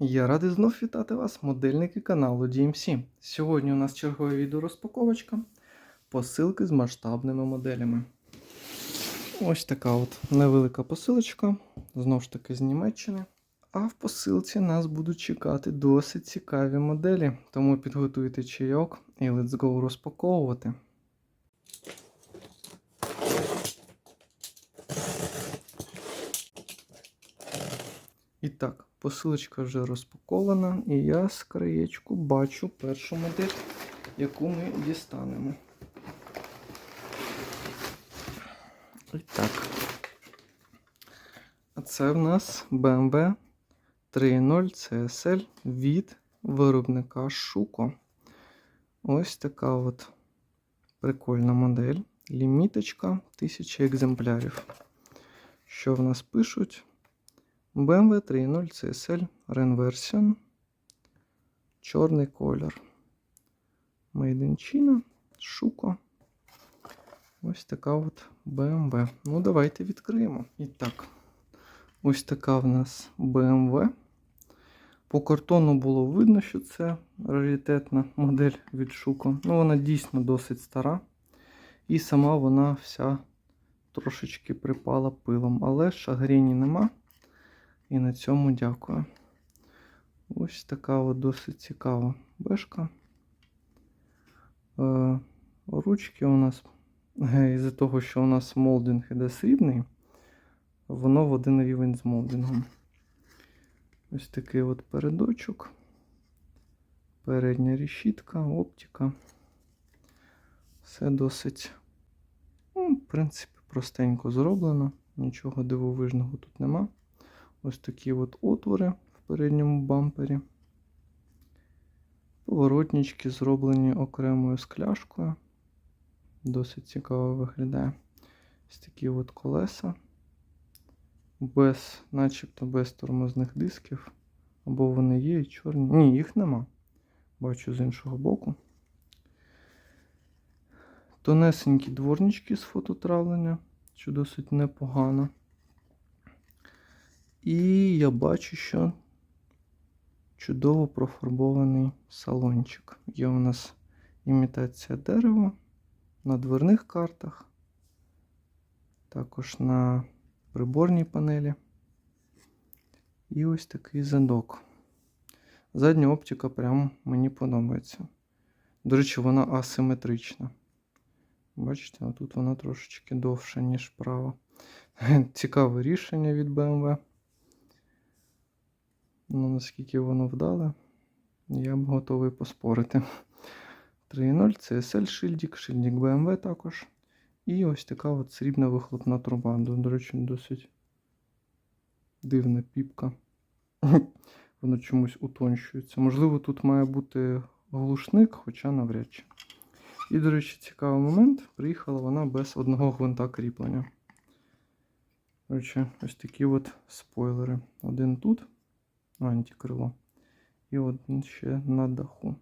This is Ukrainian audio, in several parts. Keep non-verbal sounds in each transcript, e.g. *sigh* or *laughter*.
Я радий знов вітати вас, модельники каналу DMC. Сьогодні у нас чергова відеорозпаковочка посилки з масштабними моделями. Ось така от невелика посилочка, знову ж таки з Німеччини. А в посилці нас будуть чекати досить цікаві моделі, тому підготуйте чайок і let's go розпаковувати. І так, посилочка вже розпакована, і я з краєчку бачу першу модель, яку ми дістанемо. І так. А це в нас BMW 3.0 CSL від виробника Шуко. Ось така от прикольна модель. Ліміточка 1000 екземплярів. Що в нас пишуть? BMW 3.0 CSL Ren Version. Чорний колір. Made in. Шуко. Ось така от BMW. Ну, давайте відкриємо. І так, ось така в нас BMW. По картону було видно, що це раритетна модель від Шуко. Ну, вона дійсно досить стара. І сама вона вся трошечки припала пилом. Але шагрені нема. І на цьому дякую. Ось така от досить цікава бешка. Е, ручки у нас, із-за того, що у нас молдинг іде срібний, воно в один рівень з молдингом. Ось такий от передочок. Передня решітка, оптика. Все досить, ну, в принципі, простенько зроблено. Нічого дивовижного тут нема. Ось такі от отвори в передньому бампері. Поворотнички зроблені окремою скляшкою. Досить цікаво виглядає. Ось такі от колеса. Без, начебто без тормозних дисків. Або вони є і чорні. Ні, їх нема. Бачу з іншого боку. Тонесенькі дворнички з фототравлення, що досить непогано. І я бачу, що чудово профарбований салончик. Є у нас імітація дерева на дверних картах, також на приборній панелі. І ось такий задок. Задня оптика прям мені подобається. До речі, вона асиметрична. Бачите, отут вона трошечки довша, ніж права. *laughs* Цікаве рішення від BMW. Ну, наскільки воно вдале, я б готовий поспорити. 3.0 CSL шильдик, шильдик BMW також. І ось така от срібна вихлопна труба. До, речі, досить дивна піпка. *laughs* Воно чомусь утончується. Можливо, тут має бути глушник, хоча навряд чи. І, до речі, цікавий момент. Приїхала вона без одного гвинта кріплення. До речі, ось такі от спойлери. Один тут антикрило. І один ще на даху.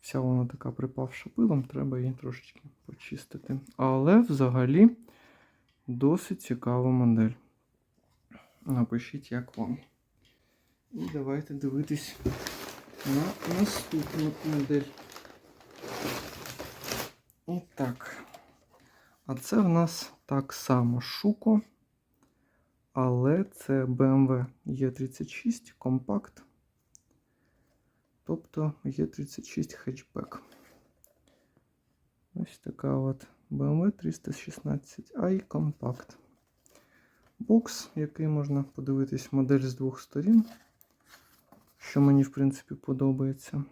Вся вона така припавша пилом, треба її трошечки почистити. Але взагалі досить цікава модель. Напишіть, як вам. І давайте дивитись на наступну модель. І так. А це в нас так само шуко. Але це BMW E36 компакт. Тобто E36 хетчбек. Ось така от BMW 316i компакт. Бокс, який можна подивитись модель з двох сторін, що мені, в принципі, подобається.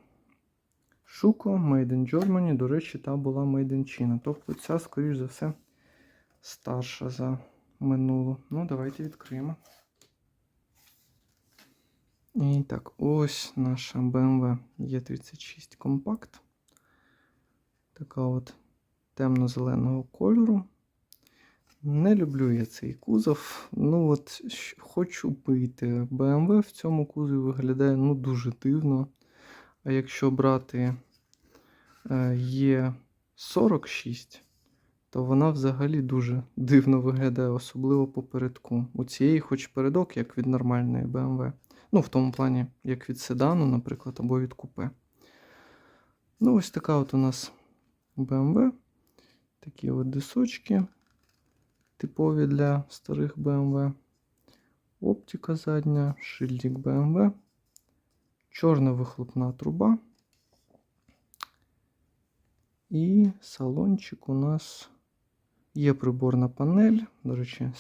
Шуко Made in Germany, до речі, та була Made in China. Тобто ця, скоріш за все, старша за минулу. Ну, давайте відкриємо. І так, ось наша BMW E36 Compact. Така от темно-зеленого кольору. Не люблю я цей кузов. Ну от хочу пити. BMW в цьому кузові виглядає ну, дуже дивно. А якщо брати е, Є46, то вона взагалі дуже дивно виглядає, особливо попередку. У цієї, хоч передок, як від нормальної BMW. Ну, в тому плані, як від седану, наприклад, або від купе. Ну, ось така от у нас BMW. Такі от дисочки, типові для старих BMW. Оптика задня, шильдик BMW, чорна вихлопна труба. І салончик у нас є приборна панель, до речі,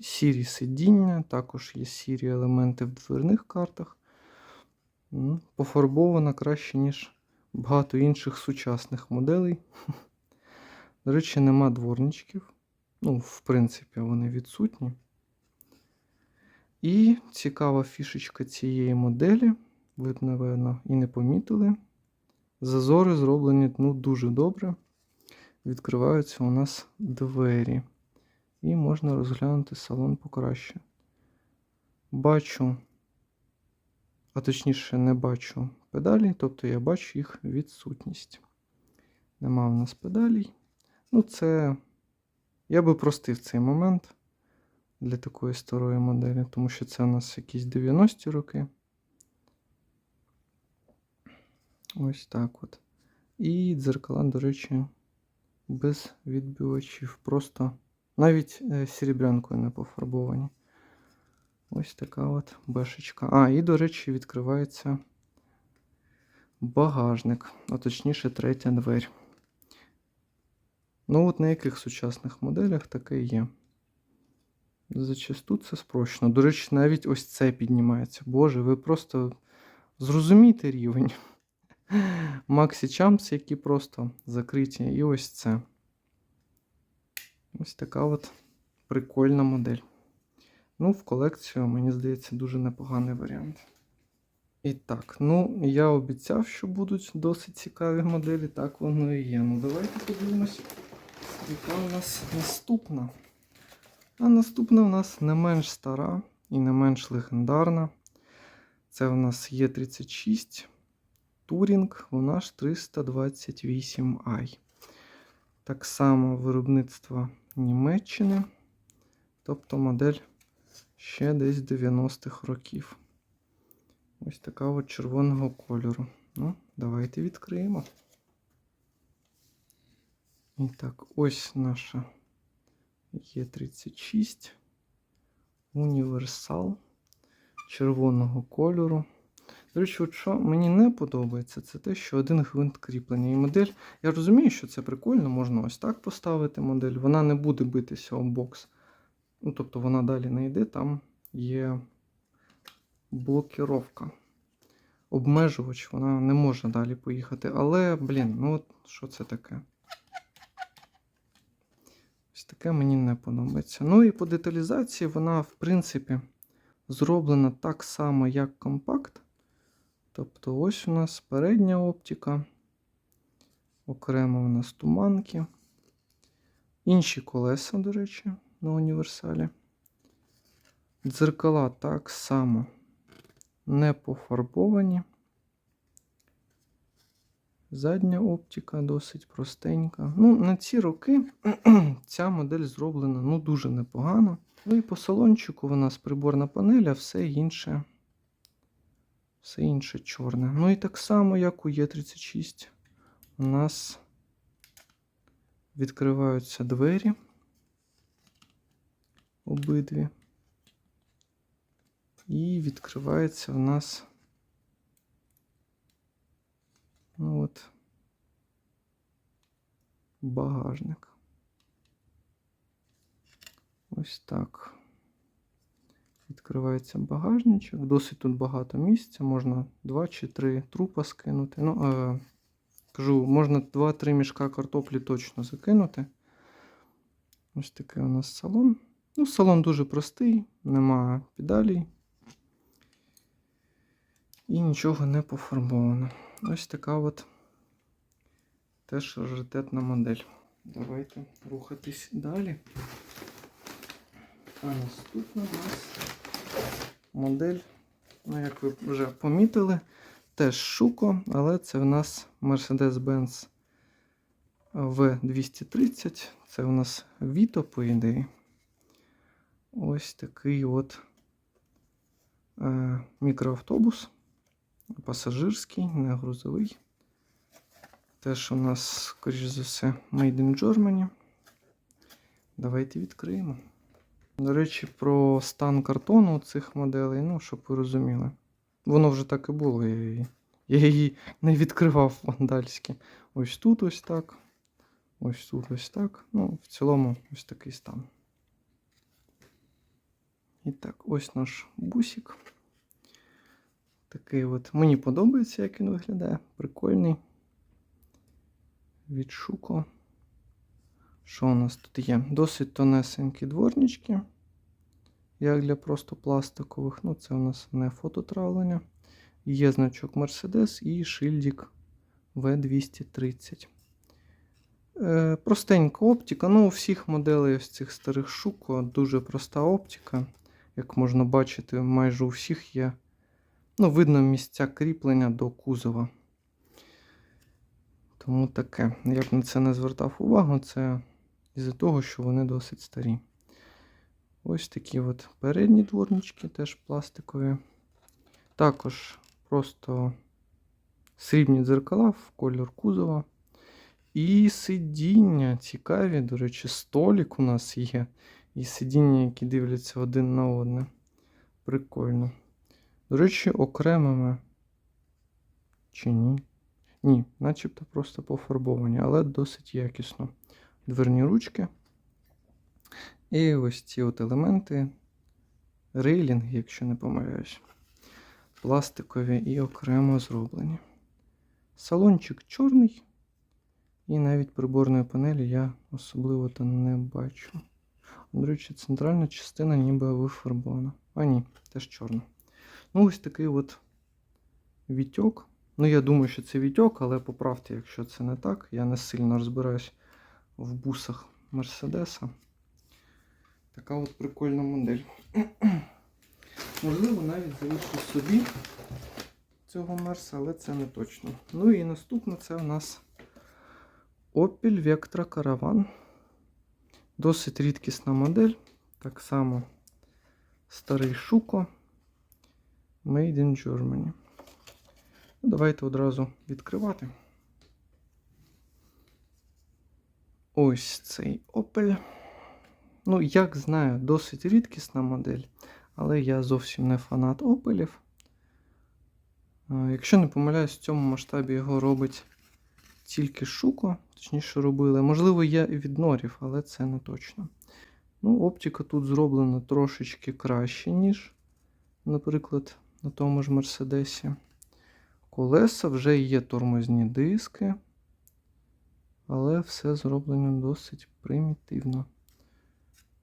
сірі сидіння, також є сірі елементи в дверних картах. М, Пофарбована краще, ніж багато інших сучасних моделей. *laughs* До речі, нема дворничків. Ну, в принципі, вони відсутні. І цікава фішечка цієї моделі, ви, б, напевно, і не помітили. Зазори зроблені ну, дуже добре. Відкриваються у нас двері. І можна розглянути салон покраще. Бачу, а точніше, не бачу педалі, тобто я бачу їх відсутність. Нема в нас педалей. Ну, це я би простив цей момент для такої старої моделі, тому що це у нас якісь 90-ті роки. Ось так от. І дзеркала, до речі, без відбивачів. Просто навіть е, серебрянкою не пофарбовані. Ось така от бешечка. А, і, до речі, відкривається багажник, а точніше, третя двері. Ну, от на яких сучасних моделях таке є. Зачасту це спрощено. До речі, навіть ось це піднімається. Боже, ви просто зрозумійте рівень. Максі Чампс, які просто закриті. І ось це. Ось така от прикольна модель. Ну, в колекцію, мені здається, дуже непоганий варіант. І так, ну, я обіцяв, що будуть досить цікаві моделі, так воно і є. Ну, давайте подивимось, яка у нас наступна. А наступна у нас не менш стара і не менш легендарна. Це у нас Є36. Турінг, вона ж 328i. Так само виробництво Німеччини, тобто модель ще десь 90-х років. Ось така от червоного кольору. Ну, Давайте відкриємо. І так, ось наша Е36 універсал червоного кольору. До речі, от що мені не подобається, це те, що один гвинт кріплення. І модель. Я розумію, що це прикольно, можна ось так поставити модель. Вона не буде битися об бокс. Ну, тобто вона далі не йде, там є блокіровка. Обмежувач, вона не може далі поїхати. Але, блін, ну от що це таке? Ось таке мені не подобається. Ну і по деталізації вона, в принципі, зроблена так само, як компакт. Тобто, ось у нас передня оптика. Окремо у нас туманки. Інші колеса, до речі, на універсалі. Дзеркала так само не пофарбовані. Задня оптика досить простенька. Ну, на ці роки *clears throat* ця модель зроблена ну, дуже непогано. Ну і по салончику у нас приборна панель, а все інше. Все інше чорне. Ну і так само, як у Є36, у нас відкриваються двері. Обидві. І відкривається в нас. Ну от, багажник. Ось так. Відкривається багажничок. Досить тут багато місця. Можна 2 чи 3 трупа скинути. Ну, е, кажу, можна 2-3 мішка картоплі точно закинути. Ось такий у нас салон. Ну, салон дуже простий, немає педалей. І нічого не пофарбовано. Ось така от теж раритетна модель. Давайте рухатись далі. А наступна у нас модель, ну, як ви вже помітили, теж Шуко, але це в нас Mercedes-Benz V230. Це у нас Vito, по ідеї. Ось такий от Е, мікроавтобус, пасажирський, не грузовий. Теж у нас, скоріш за все, Made in Germany. Давайте відкриємо. До речі, про стан картону цих моделей, ну, щоб ви розуміли. Воно вже так і було. Я її, я її не відкривав вандальськи. Ось тут ось так. Ось тут ось так. Ну, в цілому, ось такий стан. І так, ось наш бусик. Такий от. Мені подобається, як він виглядає. Прикольний. Від Шуко. Що у нас тут є? Досить тонесенькі дворнички. Як для просто пластикових. Ну, це у нас не фототравлення. Є значок Mercedes і шильдик V230. Е, простенька оптика. Ну, у всіх моделей ось цих старих Шуко дуже проста оптика. Як можна бачити, майже у всіх є. Ну, видно місця кріплення до кузова. Тому таке. Я б на це не звертав увагу, це із-за того, що вони досить старі. Ось такі от передні дворнички, теж пластикові. Також просто срібні дзеркала в колір кузова. І сидіння цікаві, до речі, столик у нас є. І сидіння, які дивляться один на одне. Прикольно. До речі, окремими. Чи ні? Ні, начебто просто пофарбовані, але досить якісно. Дверні ручки. І ось ці от елементи. Рейлінги, якщо не помиляюсь. Пластикові і окремо зроблені. Салончик чорний. І навіть приборної панелі я особливо то не бачу. До речі, центральна частина ніби вифарбована. А ні, теж чорна. Ну, ось такий от вітьок. Ну, я думаю, що це вітьок, але поправте, якщо це не так. Я не сильно розбираюсь в бусах Мерседеса. Така от прикольна модель. *clears throat* Можливо, навіть залишу собі цього Мерса, але це не точно. Ну і наступне це в нас Opel Vectra Caravan. Досить рідкісна модель. Так само старий Шуко. Made in Germany. Ну, Давайте одразу відкривати. Ось цей Opel. Ну, як знаю, досить рідкісна модель, але я зовсім не фанат Опелів. Якщо не помиляюсь, в цьому масштабі його робить тільки Шуко, точніше робили. Можливо, є від норів, але це не точно. Ну, оптика тут зроблена трошечки краще, ніж, наприклад, на тому ж Мерседесі. Колеса вже є тормозні диски, але все зроблено досить примітивно.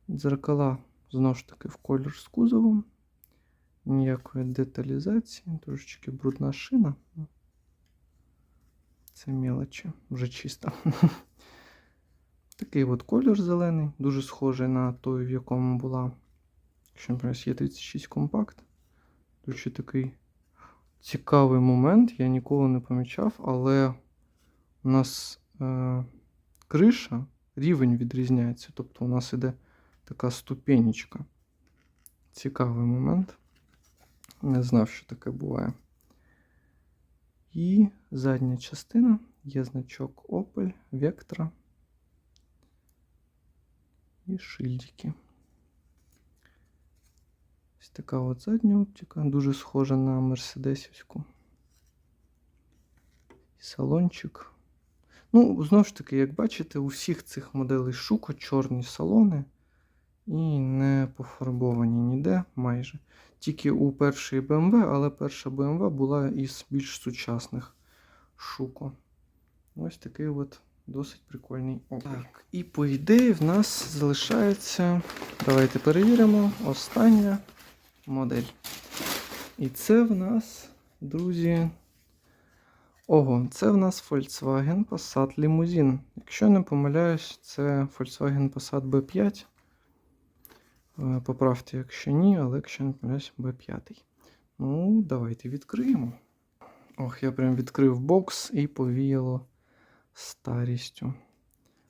Дзеркала, знову ж таки, в колір з кузовом. Ніякої деталізації, трошечки брудна шина. Це мелочі, вже чисто. *laughs* Такий от колір зелений, дуже схожий на той, в якому була, якщо помиляюсь, є 36 компакт. Дуже такий цікавий момент, я ніколи не помічав, але у нас криша, рівень відрізняється. Тобто у нас іде така ступенечка. Цікавий момент. Не знав, що таке буває. І задня частина є значок Opel, Vectra і шильдики. Ось така от задня оптика, дуже схожа на Мерседесівську. І салончик. Ну, знову ж таки, як бачите, у всіх цих моделей шуко чорні салони і не пофарбовані ніде майже. Тільки у першої BMW, але перша BMW була із більш сучасних шуко. Ось такий от досить прикольний опит. Так, і по ідеї в нас залишається. Давайте перевіримо. Остання модель. І це в нас, друзі. Ого, це в нас Volkswagen Passat Limousine. Якщо не помиляюсь, це Volkswagen Passat B5. Е, Поправте, якщо ні, але якщо не помиляюсь, B5. Ну, давайте відкриємо. Ох, я прям відкрив бокс і повіяло старістю.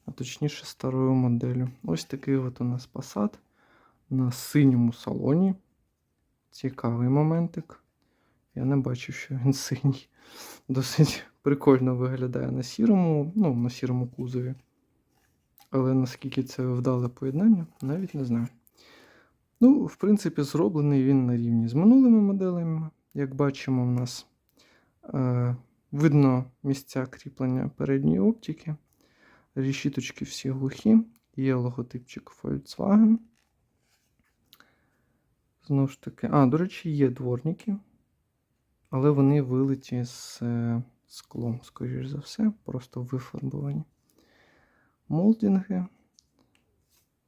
А точніше, старою моделлю. Ось такий от у нас Passat на синьому салоні. Цікавий моментик. Я не бачив, що він синій. Досить прикольно виглядає на сірому, ну, на сірому кузові. Але наскільки це вдале поєднання, навіть не знаю. Ну, в принципі, зроблений він на рівні з минулими моделями. Як бачимо, в нас е, видно місця кріплення передньої оптики. Решіточки всі глухі. Є логотипчик Volkswagen. Знову ж таки, а, до речі, є дворники, але вони вилиті з е, склом, скоріш за все, просто вифарбовані. Молдинги.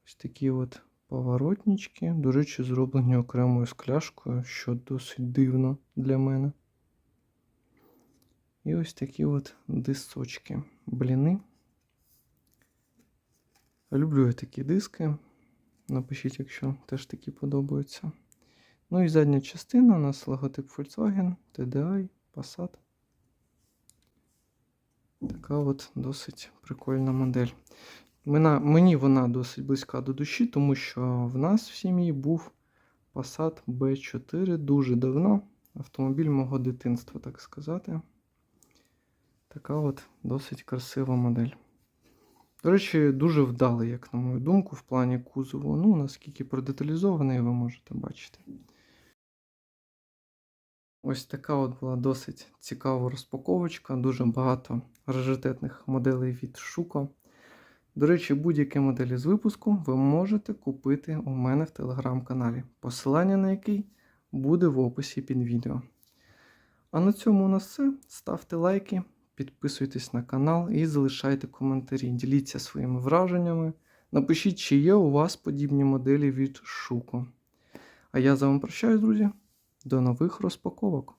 Ось такі от поворотнички. До речі, зроблені окремою скляшкою, що досить дивно для мене. І ось такі от дисочки, бліни. Люблю я такі диски. Напишіть, якщо теж такі подобаються. Ну і задня частина у нас логотип Volkswagen, TDI, Passat. Така от досить прикольна модель. Мені вона досить близька до душі, тому що в нас в сім'ї був Passat B4 дуже давно. Автомобіль мого дитинства, так сказати. Така от досить красива модель. До речі, дуже вдалий, як на мою думку, в плані кузову. Ну, наскільки продеталізований, ви можете бачити. Ось така от була досить цікава розпаковочка. Дуже багато раритетних моделей від Шуко. До речі, будь-які моделі з випуску ви можете купити у мене в телеграм-каналі, посилання на який буде в описі під відео. А на цьому у нас все. Ставте лайки, підписуйтесь на канал і залишайте коментарі. Діліться своїми враженнями. Напишіть, чи є у вас подібні моделі від Шуко. А я з вами прощаюсь, друзі. До нових розпаковок.